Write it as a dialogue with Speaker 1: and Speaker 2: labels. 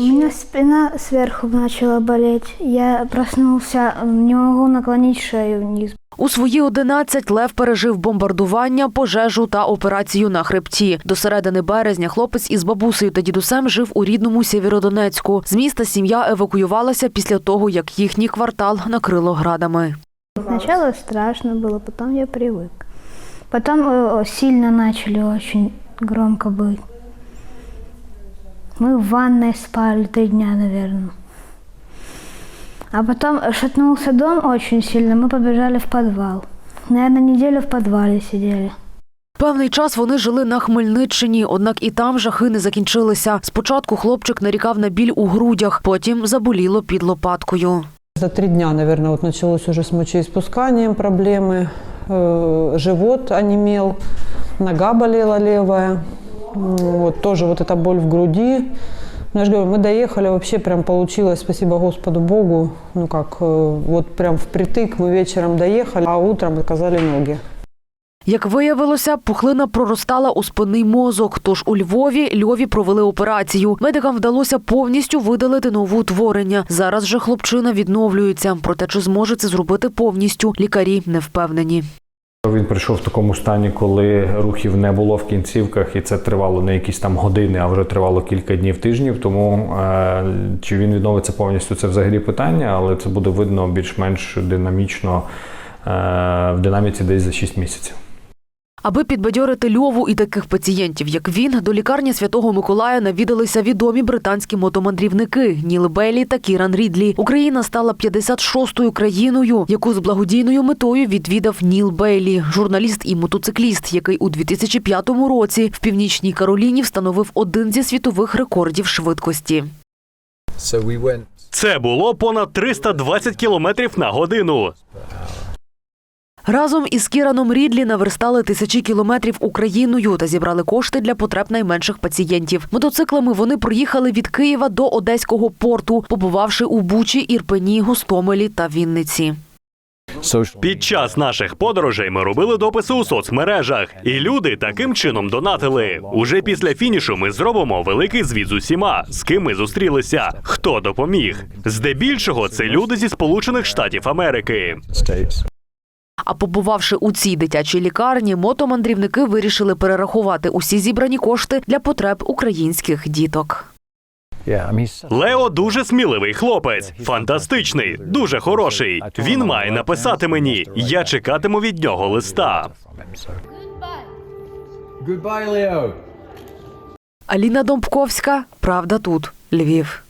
Speaker 1: У меня спина сверху начала болеть. Я проснулся, не могу наклонить шею вниз.
Speaker 2: У свої 11 Лев пережив бомбардування, пожежу та операцію на хребті. До середини березня хлопець із бабусею та дідусем жив у рідному Сєвєродонецьку. З міста сім'я евакуювалася після того, як їхній квартал накрило градами.
Speaker 1: Сначала страшно было, потом я привык. Потом э, сильно начали очень громко быть. Мы в ванной спали три дня, наверное. А потом шатнулся дом очень сильно, мы побежали в подвал. Наверное, неделю в подвале сидели.
Speaker 2: Певний час вони жили на Хмельниччині, однак і там жахи не закінчилися. Спочатку хлопчик нарікав на біль у грудях, потім заболіло під лопаткою.
Speaker 3: За три дня, наверное, вот началось уже с мочеиспусканием проблемы. Э, Живот онемел, нога болела левая. М, Вот тоже вот эта боль в груди. Ну, я же говорю, мы доехали, вообще прям получилось, спасибо Господу Богу, ну как, э, вот прям впритык мы вечером доехали, а утром отказали ноги.
Speaker 2: Як виявилося, пухлина проростала у спинний мозок. Тож у Львові Львові провели операцію. Медикам вдалося повністю видалити новоутворення. Зараз же хлопчина відновлюється. Проте чи зможе це зробити повністю, лікарі не впевнені.
Speaker 4: Він прийшов в такому стані, коли рухів не було в кінцівках, і це тривало не якісь там години, а вже тривало кілька днів тижнів. Тому е, чи він відновиться повністю, це взагалі питання, але це буде видно більш-менш динамічно е, в динаміці десь за 6 місяців.
Speaker 2: Аби підбадьорити Львову і таких пацієнтів, як він, до лікарні Святого Миколая навідалися відомі британські мотомандрівники Ніл Бейлі та Кіран Рідлі. Україна стала 56-ю країною, яку з благодійною метою відвідав Ніл Бейлі, журналіст і мотоцикліст, який у 2005 році в північній Кароліні встановив один зі світових рекордів швидкості.
Speaker 5: Це було понад 320 кілометрів на годину.
Speaker 2: Разом із Кіраном Рідлі наверстали тисячі кілометрів Україною та зібрали кошти для потреб найменших пацієнтів. Мотоциклами вони проїхали від Києва до Одеського порту, побувавши у Бучі, Ірпені, Гостомелі та Вінниці.
Speaker 5: Під час наших подорожей ми робили дописи у соцмережах, і люди таким чином донатили. Уже після фінішу ми зробимо великий звіт з усіма, з ким ми зустрілися, хто допоміг. Здебільшого це люди зі Сполучених Штатів Америки.
Speaker 2: А побувавши у цій дитячій лікарні, мотомандрівники вирішили перерахувати усі зібрані кошти для потреб українських діток.
Speaker 5: Лео дуже сміливий хлопець, фантастичний, дуже хороший. Він має написати мені. Я чекатиму від нього листа.
Speaker 2: Аліна Домбковська, Правда тут, Львів.